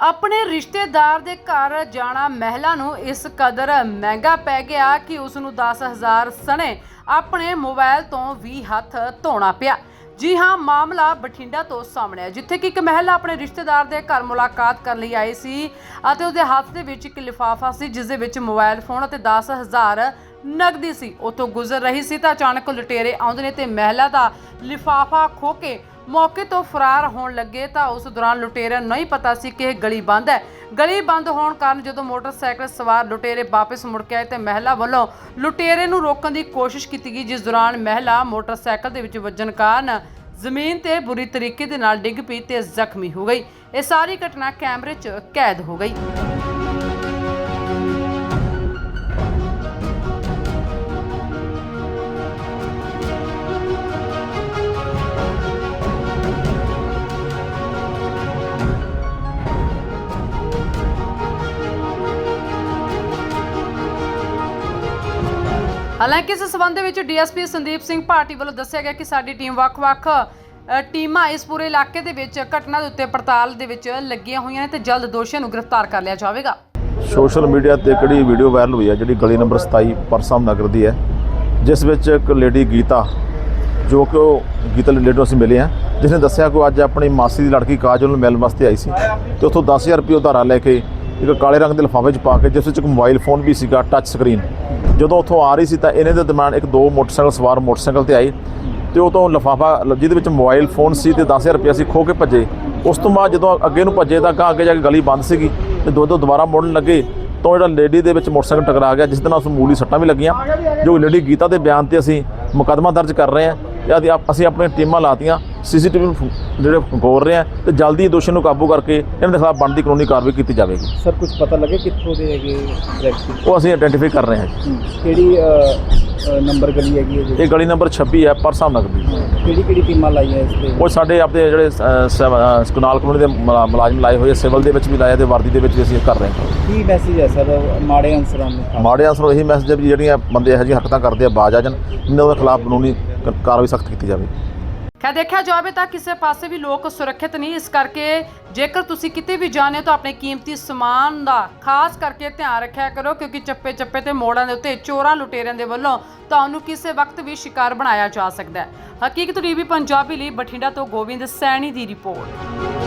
ਆਪਣੇ ਰਿਸ਼ਤੇਦਾਰ ਦੇ ਘਰ ਜਾਣਾ ਮਹਿਲਾ ਨੂੰ ਇਸ ਕਦਰ ਮਹਿੰਗਾ ਪੈ ਗਿਆ ਕਿ ਉਸ ਨੂੰ 10000 ਸਣੇ ਆਪਣੇ ਮੋਬਾਈਲ ਤੋਂ ਵੀ ਹੱਥ ਧੋਣਾ ਪਿਆ। ਜੀ ਹਾਂ, ਮਾਮਲਾ ਬਠਿੰਡਾ ਤੋਂ ਸਾਹਮਣੇ ਹੈ ਜਿੱਥੇ ਕਿ ਇੱਕ ਮਹਿਲਾ ਆਪਣੇ ਰਿਸ਼ਤੇਦਾਰ ਦੇ ਘਰ ਮੁਲਾਕਾਤ ਕਰਨ ਲਈ ਆਈ ਸੀ ਅਤੇ ਉਹਦੇ ਹੱਥ ਦੇ ਵਿੱਚ ਇੱਕ ਲਿਫਾਫਾ ਸੀ, ਜਿਸ ਦੇ ਵਿੱਚ ਮੋਬਾਈਲ ਫੋਨ ਅਤੇ 10000 ਨਗਦੀ ਸੀ। ਉਤੋਂ ਗੁਜ਼ਰ ਰਹੀ ਸੀ ਤਾਂ ਅਚਾਨਕ ਲੁਟੇਰੇ ਆਉਂਦੇ ਨੇ ਤੇ ਮਹਿਲਾ ਦਾ ਲਿਫਾਫਾ ਖੋ ਕੇ ਮੌਕੇ ਤੋਂ ਫਰਾਰ ਹੋਣ ਲੱਗੇ ਤਾਂ ਉਸ ਦੌਰਾਨ ਲੁਟੇਰਿਆਂ ਨੂੰ ਨਹੀਂ ਪਤਾ ਸੀ ਕਿ ਇਹ ਗਲੀ ਬੰਦ ਹੈ। ਗਲੀ ਬੰਦ ਹੋਣ ਕਾਰਨ ਜਦੋਂ ਮੋਟਰਸਾਈਕਲ ਸਵਾਰ ਲੁਟੇਰੇ ਵਾਪਸ ਮੁੜ ਕੇ ਆਏ ਤੇ ਮਹਿਲਾ ਵੱਲੋਂ ਲੁਟੇਰੇ ਨੂੰ ਰੋਕਣ ਦੀ ਕੋਸ਼ਿਸ਼ ਕੀਤੀ ਗਈ, ਜਿਸ ਦੌਰਾਨ ਮਹਿਲਾ ਮੋਟਰਸਾਈਕਲ ਦੇ ਵਿੱਚ ਵੱਜਣ ਕਾਰਨ ਜ਼ਮੀਨ ਤੇ ਬੁਰੀ ਤਰੀਕੇ ਦੇ ਨਾਲ ਡਿੱਗ ਪਈ ਤੇ ਜ਼ਖਮੀ ਹੋ ਗਈ। ਇਹ ਸਾਰੀ ਘਟਨਾ ਕੈਮਰੇ 'ਚ ਕੈਦ ਹੋ ਗਈ। ਹਾਲਾਂਕਿ ਇਸ ਸਬੰਧ ਦੇ ਵਿੱਚ ਡੀਐਸਪੀ ਸੰਦੀਪ ਸਿੰਘ ਭਾਟੀ ਵੱਲੋਂ ਦੱਸਿਆ ਗਿਆ ਕਿ ਸਾਡੀ ਟੀਮ ਵੱਖ-ਵੱਖ ਅ, ਟੀਮਾਂ ਇਸ ਪੂਰੇ ਇਲਾਕੇ ਦੇ ਵਿੱਚ ਘਟਨਾ ਦੇ ਉੱਤੇ ਪੜਤਾਲ ਦੇ ਵਿੱਚ ਲੱਗੀਆਂ ਹੋਈਆਂ ਨੇ ਤੇ ਜਲਦ ਦੋਸ਼ੀਆਂ ਨੂੰ ਗ੍ਰਿਫਤਾਰ ਕਰ ਲਿਆ ਜਾਵੇਗਾ। ਸੋਸ਼ਲ ਮੀਡੀਆ ਤੇ ਕਿਹੜੀ ਵੀਡੀਓ ਵਾਇਰਲ ਹੋਈ ਹੈ ਜਿਹੜੀ ਗਲੀ ਨੰਬਰ 27 ਪਰਸਮ ਨਗਰ ਦੀ ਹੈ ਜਿਸ ਵਿੱਚ ਇੱਕ ਲੇਡੀ ਗੀਤਾ ਜੋ ਕਿ ਉਹ ਗੀਤਾ ਲੇਡੀ ਨੂੰ ਅਸੀਂ ਮਿਲੇ ਹਾਂ ਜਿਸ ਨੇ ਦੱਸਿਆ ਕਿ ਉਹ ਅੱਜ ਆਪਣੀ ਮਾਸੀ ਦੀ ਲੜਕੀ ਕਾਜਲ ਨੂੰ ਮਿਲਣ ਵਾਸਤੇ ਆਈ ਸੀ ਤੇ ਉੱਥੋਂ 10000 ਰੁਪਏ ਉਧਾਰਾ ਲੈ ਕੇ ਇੱਕ ਕਾਲੇ ਰੰਗ ਦੇ ਲਿਫਾਫੇ 'ਚ ਪਾ ਕੇ, ਜਿਸ ਵਿੱਚ ਇੱਕ ਮੋਬਾਈਲ ਫੋਨ ਵੀ ਸੀਗਾ ਟੱਚ ਸਕਰੀਨ ਜਦੋਂ ਉੱਥੋਂ ਆ ਰਹੀ ਸੀ ਤਾਂ ਇਹਨਾਂ ਦੇ ਦਰਮਿਆਨ ਇੱਕ ਦੋ ਮੋਟਰਸਾਈਕਲ, ਸਵਾਰ ਮੋਟਰਸਾਈਕਲ ਤੇ ਆਏ ਤੇ ਉਹ ਤੋਂ ਲਿਫਾਫਾ, ਜਿਹਦੇ ਵਿੱਚ ਮੋਬਾਈਲ ਫੋਨ ਸੀ ਤੇ 10000 ਰੁਪਏ ਅਸੀਂ ਖੋ ਕੇ ਭੱਜੇ। ਉਸ ਤੋਂ ਬਾਅਦ ਜਦੋਂ ਅੱਗੇ ਨੂੰ ਭੱਜੇ ਤਾਂ ਅੱਗੇ ਜਾ ਕੇ ਗਲੀ ਬੰਦ ਸੀਗੀ ਤੇ ਦੋ ਦੋ ਦੁਬਾਰਾ ਮੁੜਨ ਲੱਗੇ ਤਾਂ ਜਿਹੜਾ ਲੇਡੀ ਦੇ ਵਿੱਚ ਮੋਟਰਸਾਈਕਲ ਟਕਰਾ ਗਿਆ, ਜਿਸ ਦੇ ਨਾਲ ਉਸ ਮੂਲੀ ਸੱਟਾਂ ਵੀ ਲੱਗੀਆਂ। ਜੋ ਲੇਡੀ ਗੀਤਾ ਦੇ ਬਿਆਨ ਤੇ ਅਸੀਂ ਮੁਕੱਦਮਾ ਦਰਜ ਕਰ ਰਹੇ ਹਾਂ ਤੇ ਅਸੀਂ ਆਪ- ਅਸੀਂ ਆਪਣੀਆਂ ਟੀਮਾਂ ਲਾਤੀਆਂ ਸੀਸੀਟੀਵੀ ਜਿਹੜੇ ਗੌਰ ਰਹੇ ਹਾਂ ਤੇ ਜਲਦੀ ਦੋਸ਼ੀ ਨੂੰ ਕਾਬੂ ਕਰਕੇ ਇਹਨਾਂ ਦੇ ਖਿਲਾਫ ਬਣਦੀ ਕਾਨੂੰਨੀ ਕਾਰਵਾਈ ਕੀਤੀ ਜਾਵੇਗੀ। ਸਰ ਕੁਝ ਪਤਾ ਲੱਗੇ ਕਿੱਥੋਂ ਦੇ ਹੈਗੇ ਉਹ ਅਸੀਂ ਆਇਡੈਂਟੀਫਾਈ ਕਰ ਰਹੇ ਹਾਂ ਕਿਹੜੀ ਨੰਬਰ ਗਲੀ ਹੈਗੀ ਹੈ ਇਹ ਗਲੀ ਨੰਬਰ 26 ਹੈ ਪਰਸਾ ਨਗਰ ਦੀ। ਕਿਹੜੀ ਕਿਹੜੀ ਟੀਮਾਂ ਲਾਈਆਂ ਇਸ ਤੇ? ਉਹ ਸਾਡੇ ਆਪਣੇ ਜਿਹੜੇ ਅ, ਸਿਵ- ਅ, ਕਨਾਲ ਕਲੋਨੀ ਦੇ ਮੁਲਾ- ਮੁਲਾਜ਼ਮ ਲਾਏ ਹੋਏ ਆ, ਸਿਵਲ ਦੇ ਵਿੱਚ ਵੀ ਲਾਏ ਤੇ ਵਰਦੀ ਦੇ ਵਿੱਚ ਵੀ ਅਸੀਂ ਕਰ ਰਹੇ ਹਾਂ। ਕੀ ਮੈਸੇਜ ਹੈ ਸਰ ਮਾੜੇ ਅਨਸਰਾਂ ਨੂੰ? ਮਾੜੇ ਅਸਰ ਇਹੀ ਮੈਸੇਜ ਹੈ ਵੀ ਜਿਹੜੀਆਂ ਬੰਦੇ ਇਹੋ ਜਿਹੀਆਂ ਹਰਕਤਾਂ ਕਰਦੇ ਆ ਬਾਜ ਆ ਜਾਣ ਇਹਨਾਂ ਦੇ ਖਿਲਾਫ ਕਾਨੂੰਨੀ ਕਾਰਵਾਈ ਸਖਤ ਕੀਤੀ ਜਾਵੇ। ਖੈਰ, ਦੇਖਿਆ ਜਾਵੇ ਤਾਂ ਕਿਸੇ ਪਾਸੇ ਵੀ ਲੋਕ ਸੁਰੱਖਿਅਤ ਨਹੀਂ, ਇਸ ਕਰਕੇ ਜੇਕਰ ਤੁਸੀਂ ਕਿਤੇ ਵੀ ਜਾਣੇ ਹੋ ਤਾਂ ਆਪਣੇ ਕੀਮਤੀ ਸਮਾਨ ਦਾ ਖਾਸ ਕਰਕੇ ਧਿਆਨ ਰੱਖਿਆ ਕਰੋ, ਕਿਉਂਕਿ ਚੱਪੇ ਚੱਪੇ ਤੇ ਮੋੜਾਂ ਦੇ ਉੱਤੇ ਚੋਰਾਂ ਲੁਟੇਰਿਆਂ ਦੇ ਵੱਲੋਂ ਤੁਹਾਨੂੰ ਕਿਸੇ ਵਕਤ ਵੀ ਸ਼ਿਕਾਰ ਬਣਾਇਆ ਜਾ ਸਕਦਾ ਹੈ। ਹਕੀਕਤ ਟੀਵੀ ਪੰਜਾਬੀ ਲਈ ਬਠਿੰਡਾ ਤੋਂ ਗੋਬਿੰਦ ਸੈਣੀ ਦੀ ਰਿਪੋਰਟ।